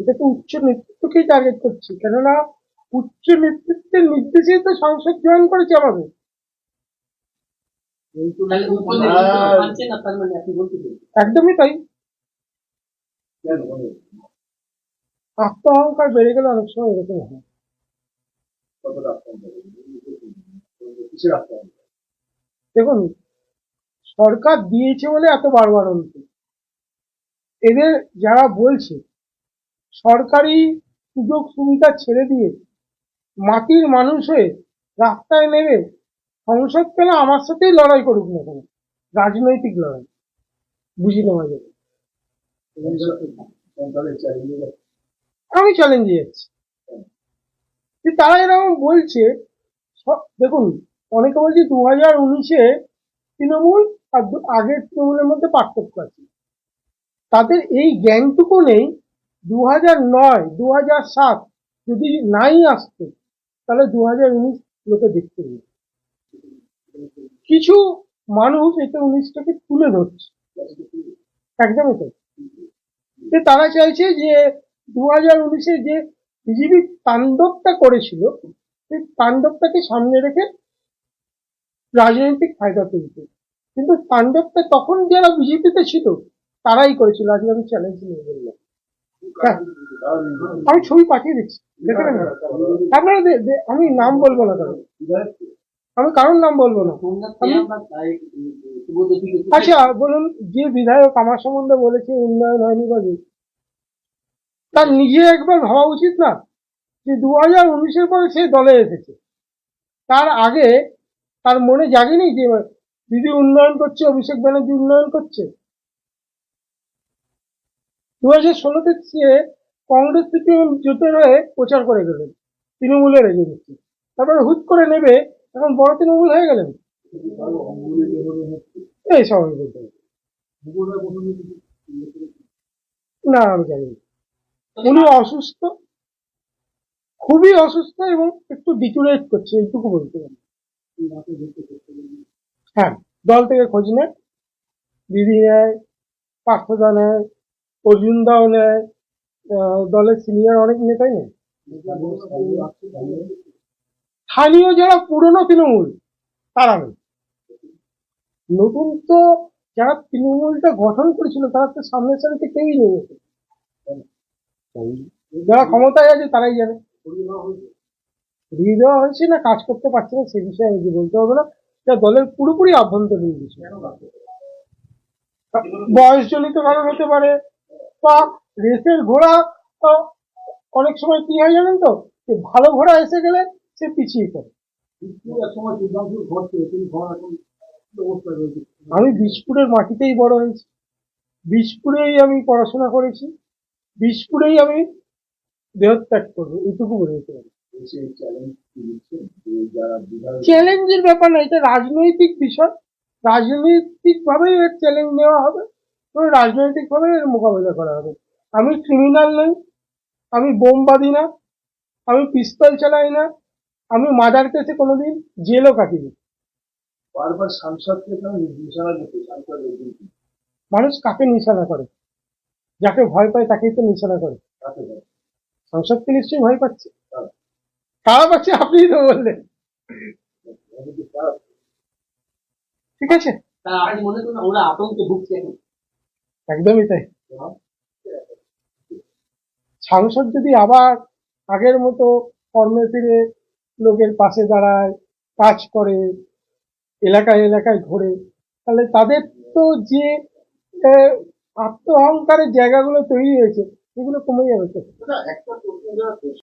এটা তো উচ্চ নেতৃত্বকেই টার্গেট করছি। কেননা উচ্চ নেতৃত্বের নির্দেশে তো সংসদ জয়েন করেছে আমাদের। মানে একদমই তাই। আত্ম অহংকার বেড়ে গেলে অনেক সময় এরকম হয়। দেখুন সরকার দিয়েছে বলে এত বারবার অন্ত এদের যারা বলছে সরকারি সুযোগ সুবিধা ছেড়ে দিয়ে মাটির মানুষ হয়ে রাস্তায় নেমে সংসদ পেলে আমার সাথেই লড়াই করুক না কেন? রাজনৈতিক লড়াই। বুঝি নেওয়া যাবে। আমি চ্যালেঞ্জে যাচ্ছি। তারা এরকম বলছে দেখুন, অনেকে বলছে দু হাজার উনিশে তৃণমূল আর আগের তৃণমূলের মধ্যে পার্থক্য আছে। তাদের এই জ্ঞানটুকু নেই দু হাজার সাত যদি নাই আসতো, তাহলে দু হাজার উনিশ লোকে দেখতে পেত। কিছু মানুষ এটা উনিশটাকে তুলে ধরছে। একদমই তাই। তারা চাইছে যে দু হাজার উনিশে যে বিজেপি তাণ্ডবটা করেছিল, সেই তাণ্ডবটাকে সামনে রেখে রাজনৈতিক ফায়দা তুলতে কিন্তু তাণ্ডবটা তখন যারা বিজেপিতে ছিল, তারাই করেছিল। আজকে আমি চ্যালেঞ্জ নিয়ে আমি ছবি পাঠিয়ে দিচ্ছি। দেখে আপনারা আমি নাম বলব না কারণ আমি কারোর নাম বলব না। আচ্ছা বলুন, যে বিধায়ক আমার সম্বন্ধে বলেছে উন্নয়ন হয়নি বা তার নিজে একবার ভাবা উচিত না যে দু হাজার উনিশের পরে সে দলে এসেছে। তার আগে তার মনে জাগেনি যে দিদি উন্নয়ন করছে, অভিষেক ব্যানার্জি উন্নয়ন করছে? দু হাজার ষোলোতে সে কংগ্রেস থেকে জোটের হয়ে প্রচার করে গেলেন তৃণমূলের এজেন্সি তারপরে হুট করে নেবে, এখন বড় তৃণমূল হয়ে গেলেন এই সব আমি বলতে। না, আমি জানি। উনি অসুস্থ, খুবই অসুস্থ এবং একটু ডিচুরেট করছে, এইটুকু বলতে পারি হ্যাঁ দল থেকে খোঁজ নেয় দিদি নেয় পার্থদা নেয় অর্জুনদাও নেয় আহ, দলের সিনিয়র অনেক নেতাই নেই। স্থানীয় যারা পুরনো তৃণমূল তারা নেই। নতুন তো যারা তৃণমূলটা গঠন করেছিল তারা তো সামনের সারিতে কেউই নেই। যারা ক্ষমতায় আছে তারাই জানে সরিয়ে দেওয়া হয়েছে না কাজ করতে পারছে না সে বিষয়ে আমি বলতে হবে না। এটা দলের পুরোপুরি আভ্যন্তরীণ বিষয়। বয়সজনিত কারণ হতে পারে বা রেসের ঘোড়া অনেক সময় কি হয় জানেন তো? যে ভালো ঘোড়া এসে গেলে সে পিছিয়ে পড়ে। আমি বিজপুরের মাটিতেই বড় হয়েছি। বিজপুরেই আমি পড়াশোনা করেছি। বিজপুরেই আমি দেহত্যাগ করব এটুকু বলে দিতে পারি। চ্যালেঞ্জের ব্যাপার না এটা রাজনৈতিক বিষয়। রাজনৈতিক ভাবেই এর চ্যালেঞ্জ নেওয়া হবে। এবং রাজনৈতিক ভাবে এর মোকাবিলা করা হবে। আমি ক্রিমিনাল নই আমি বোমবাদী না আমি পিস্তল চালাই না আমি মার্ডার কেসে কোনোদিন জেলও কাটিনি। বারবার সাংসদকে নিশানা দিতে মানুষ কাকে নিশানা করে? যাকে ভয় পায় তাকেই তো নিশানা করে? সংসদকে নিশ্চয়ই ভয় পাচ্ছে। কারা? পাচ্ছে আপনিই তো বললেন। ঠিক আছে। আপনি মনে ওরা আতঙ্কে ভুগছে এখন। একদমই তাই। সাংসদ যদি আবার আগের মতো কর্মে ফিরে লোকের পাশে দাঁড়ায়, কাজ করে, এলাকায় এলাকায় ঘোরে, তাহলে তাদের তো যে আত্মহংকারের জায়গাগুলো তৈরি হয়েছে সেগুলো কমে যাবে তো?